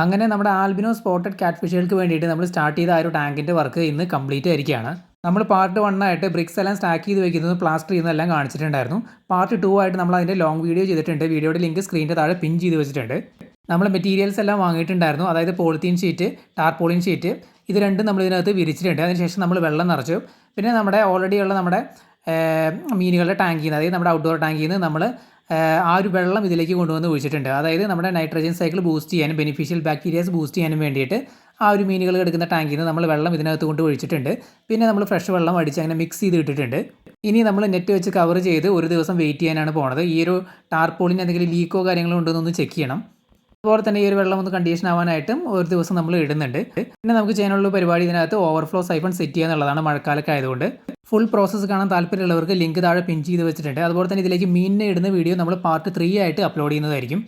അങ്ങനെ നമ്മുടെ albino spotted കാറ്റ് ഫിഷുകൾക്ക് വേണ്ടിയിട്ട് നമ്മൾ സ്റ്റാർട്ട് ചെയ്ത ആ ഒരു ടാങ്കിന്റെ വർക്ക് ഇന്ന് കംപ്ലീറ്റ് ആയിരിക്കുകയാണ്. നമ്മൾ പാർട്ട് വൺ ആയിട്ട് ബ്രിക്സ് എല്ലാം സ്റ്റാക്ക് ചെയ്ത് വെക്കുന്നത് പ്ലാസ്റ്റർ ചെയ്യുന്നതെല്ലാം കാണിച്ചിട്ടുണ്ടായിരുന്നു. പാർട്ട് ടു ആയിട്ട് നമ്മൾ അതിന്റെ ലോങ് വീഡിയോ ചെയ്തിട്ടുണ്ട്. വീഡിയോയുടെ ലിങ്ക് സ്ക്രീനിന്റെ താഴെ പിൻ ചെയ്ത് വെച്ചിട്ടുണ്ട്. നമ്മൾ മെറ്റീരിയൽസ് എല്ലാം വാങ്ങിയിട്ടുണ്ടായിരുന്നു. അതായത് പോളിത്തീൻ ഷീറ്റ് ടാർപോളിൻ ഷീറ്റ് ഇത് രണ്ടും നമ്മൾ ഇതിനകത്ത് വിരിച്ചിട്ടുണ്ട്. അതിനുശേഷം നമ്മൾ വെള്ളം നിറച്ചു. പിന്നെ നമ്മുടെ ഓൾറെഡി ഉള്ള നമ്മുടെ മീനുകളുടെ ടാങ്കിൽ നിന്ന് അതായത് നമ്മുടെ ഔട്ട്ഡോർ ടാങ്കിൽ നിന്ന് നമ്മൾ ആ ഒരു വെള്ളം ഇതിലേക്ക് കൊണ്ടുവന്ന് ഒഴിച്ചിട്ടുണ്ട്. അതായത് നമ്മുടെ നൈട്രജൻ സൈക്കിൾ ബൂസ്റ്റ് ചെയ്യാനും ബെനിഫിഷ്യൽ ബാക്ടീരിയാസ് ബൂസ്റ്റ് ചെയ്യാനും വേണ്ടിയിട്ട് ആ ഒരു മീനുകൾ എടുക്കുന്ന ടാങ്കിൽ നിന്ന് നമ്മൾ വെള്ളം ഇതിനകത്ത് കൊണ്ട് ഒഴിച്ചിട്ടുണ്ട്. പിന്നെ നമ്മൾ ഫ്രഷ് വെള്ളം അടിച്ച് അങ്ങനെ മിക്സ് ചെയ്ത് ഇട്ടിട്ടുണ്ട്. ഇനി നമ്മൾ നെറ്റ് വെച്ച് കവർ ചെയ്ത് ഒരു ദിവസം വെയിറ്റ് ചെയ്യാനാണ് പോണത്. ഈ ഒരു ടാർപോളിന് എന്തെങ്കിലും ലീക്കോ കാര്യങ്ങളോ ഉണ്ടോ എന്നൊന്ന് ചെക്ക് ചെയ്യണം. അതുപോലെ തന്നെ ഈ ഒരു വെള്ളം ഒന്ന് കണ്ടീഷൻ ആവാനായിട്ടും ഒരു ദിവസം നമ്മൾ ഇടുന്നുണ്ട്. പിന്നെ നമുക്ക് ചെയ്യാനുള്ള പരിപാടി ഇതിനകത്ത് ഓവർഫ്ലോ സൈഫൺ സെറ്റ് ചെയ്യുക എന്നുള്ളതാണ് മഴക്കാലൊക്കെ ആയതുകൊണ്ട്. ഫുൾ പ്രോസസ്സ് കാണാൻ താല്പര്യമുള്ളവർക്ക് ലിങ്ക് താഴെ പിൻ ചെയ്ത് വെച്ചിട്ടുണ്ട്. അതുപോലെ തന്നെ ഇതിലേക്ക് മീനിനെ ഇടുന്ന വീഡിയോ നമ്മൾ പാർട്ട് ത്രീ ആയിട്ട് അപ്ലോഡ് ചെയ്യുന്നതായിരിക്കും.